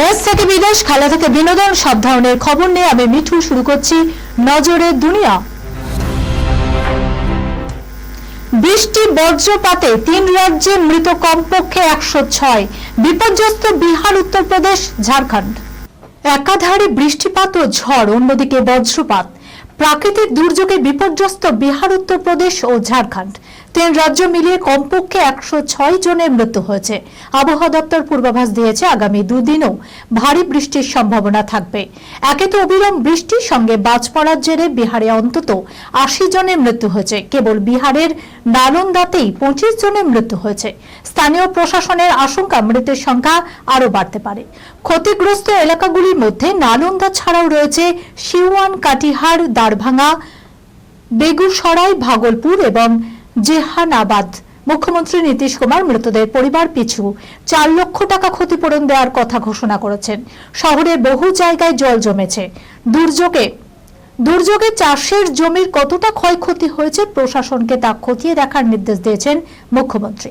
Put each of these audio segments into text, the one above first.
দেশ থেকে বিদেশ, খেলা থেকে বিনোদন, সব ধরনের খবর নিয়ে আমি মিঠু শুরু করছি নজরে দুনিয়া। বৃষ্টি, বজ্রপাতে তিন রাজ্যে মৃত কমপক্ষে একশো ছয়। বিপর্যস্ত বিহার, উত্তরপ্রদেশ, ঝাড়খণ্ড। একাধারে বৃষ্টিপাত ও ঝড়, অন্যদিকে বজ্রপাত। প্রাকৃতিক দুর্যোগে বিপর্যস্ত বিহার, উত্তরপ্রদেশ ও ঝাড়খণ্ড। তিন রাজ্য মিলিয়ে কমপক্ষে একশো ছয় জনের মৃত্যু হয়েছে। আবহাওয়া দপ্তর পূর্বাভাস দিয়েছে আগামী দুদিনও ভারী বৃষ্টির সম্ভাবনা থাকবে। একে তো অবিরাম বৃষ্টির সঙ্গে বাজ পড়ার জেরে বিহারে অন্তত আশি জনের মৃত্যু হয়েছে। কেবল বিহারের নালন্দাতেই পঁচিশ জনের মৃত্যু হয়েছে। স্থানীয় প্রশাসনের আশঙ্কা মৃতের সংখ্যা আরও বাড়তে পারে। ক্ষতিগ্রস্ত এলাকাগুলির মধ্যে নালন্দা ছাড়াও রয়েছে সিওয়ান কাটিহার দারভাঙ্গা, বেগুসরাই, ভাগলপুর এবং জেহানাবাদ। মুখ্যমন্ত্রী নীতিশ কুমার মৃতদের পরিবার পিছু চার লক্ষ টাকা ক্ষতিপূরণ দেওয়ার কথা ঘোষণা করেছেন। শহরে বহু জায়গায় জল জমেছে। দুর্যোগে দুর্যোগে চাষের জমির কতটা ক্ষয়ক্ষতি হয়েছে প্রশাসনকে তা খতিয়ে দেখার নির্দেশ দিয়েছেন মুখ্যমন্ত্রী।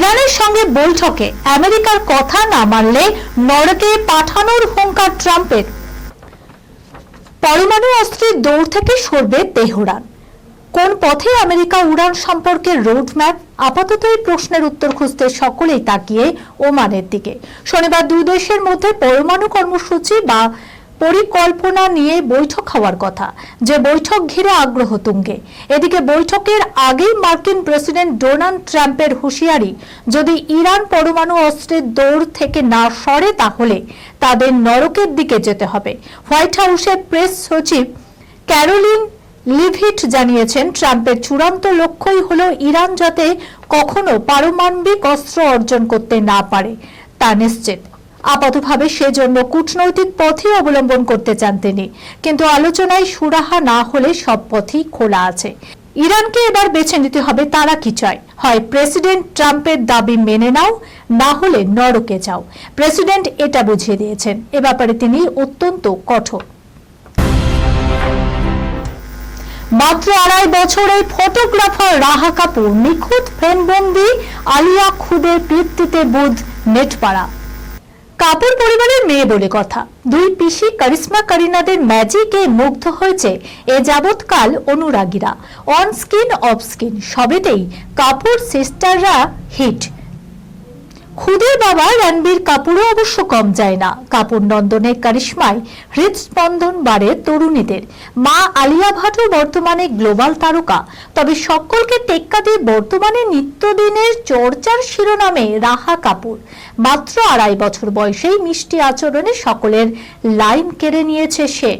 ইরানের সঙ্গে বৈঠকে আমেরিকার কথা না মানলে নরকে পাঠানোর হুঙ্কার ট্রাম্পের। পরমাণু অস্ত্রের দৌড় থেকে সরবে তেহরান। কোন পথে আমেরিকা উড়ান সম্পর্কে রোডম্যাপ? আপাতত এই প্রশ্নের উত্তর খুঁজতে সকলেই তাকিয়ে ওমানের দিকে। শনিবার দুই দেশের মধ্যে পরমাণু কর্মসূচি বা পরিকল্পনা নিয়ে বৈঠক হওয়ার কথা, যে বৈঠক ঘিরে আগ্রহ তুঙ্গে। এদিকে বৈঠকের আগেই মার্কিন প্রেসিডেন্ট ডোনাল্ড ট্রাম্পের হুঁশিয়ারি, যদি ইরান পরমাণু অস্ত্রের দৌড় থেকে না সরে, তাহলে তাদের নরকের দিকে যেতে হবে। হোয়াইট হাউসের প্রেস সচিব ক্যারোলিন লিভিট জানিয়েছেন, ট্রাম্পের চূড়ান্ত লক্ষ্যই হলো ইরান যাতে কখনো পারমাণবিক অস্ত্র অর্জন করতে না পারে। তা নিশ্চিত। আপাতভাবে সেজন্য কূটনৈতিক পথই অবলম্বন করতে চান তিনি। কিন্তু আলোচনায় সুরাহা না হলে সব পথই খোলা আছে। ইরানকে এবার বেছে নিতে হবে তারা কি চায়? হয় প্রেসিডেন্ট ট্রাম্পের দাবি মেনে নাও, না হলে নরকে যাও। প্রেসিডেন্ট এটা বুঝিয়ে দিয়েছেন। এ ব্যাপারে তিনি অত্যন্ত কঠোর। মাত্র আড়াই বছরে ফটোগ্রাফার রাহা কাপুর নিখুঁত ফ্রেমবন্দি আলিয়া খুদের কীর্তিতে বুধ নেটপাড়া। কাপুর পরিবারের মেয়ে বলে কথা। দুই পিসি কারিশ্মা কারিনাদের ম্যাজিকে মুগ্ধ হয়েছে এ যাবৎকাল অনুরাগীরা। অন স্কিন অফ স্কিন সবেতেই কাপুর সিস্টাররা হিট খুদের বাবা রণবীর কাপুরও অবশ্য কম যায় না। কাপুর নন্দনের কারিশ্মায় হৃদস্পন্দন বাড়ে তরুণীদের। মা আলিয়া ভাটও বর্তমানে গ্লোবাল তারকা। তবে সকলকে টেক্কা দিয়ে বর্তমানে নিত্যদিনের চর্চার শিরোনামে রাহা কাপুর। মাত্র আড়াই বছর বয়সেই মিষ্টি আচরণে সকলের লাইন কেড়ে নিয়েছে সে।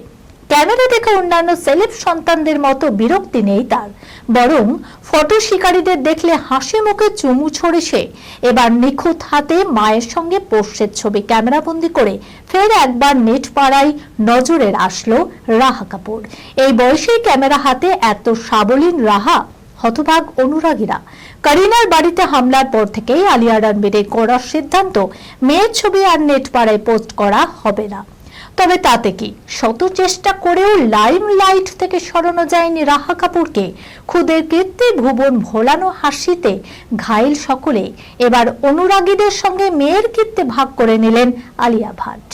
ক্যামেরা দেখে অন্যান্য সেলেব সন্তানদের মতো বিরক্তি নেই তার। বরং ফটো শিকারীদের দেখলে হাসি মুখে চুমু ছড়ে সে। এবার নিখুঁত হাতে মায়ের সঙ্গে পোষ্যের ছবি ক্যামেরাবন্দি করে ফের একবার নেট পাড়ায় নজরের আসলো রাহা কাপুর। এই বয়সেই ক্যামেরা হাতে এত সাবলীন রাহা, হতভাগ অনুরাগীরা। করিনার বাড়িতে হামলার পর থেকেই আলিয়া রণবীরের করার সিদ্ধান্ত, মেয়ের ছবি আর নেট পাড়ায় পোস্ট করা হবে না। তবে তাতে কি? শত চেষ্টা করেও লাইম লাইট থেকে সরানো যায়নি রাহা কাপুরকে। খুদের কীর্তি ভুবন ভোলানো হাসিতে ঘাইল সকলে। এবার অনুরাগীদের সঙ্গে মেয়ের কীর্তি ভাগ করে নিলেন আলিয়া ভাট।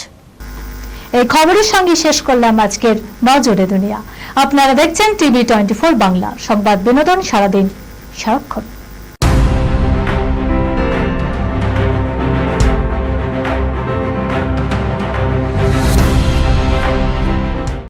এই খবরের সঙ্গে শেষ করলাম আজকের নজরে দুনিয়া। আপনারা দেখছেন টিভি টোয়েন্টি ফোর বাংলা। সংবাদ বিনোদন সারাদিন সারাক্ষণ।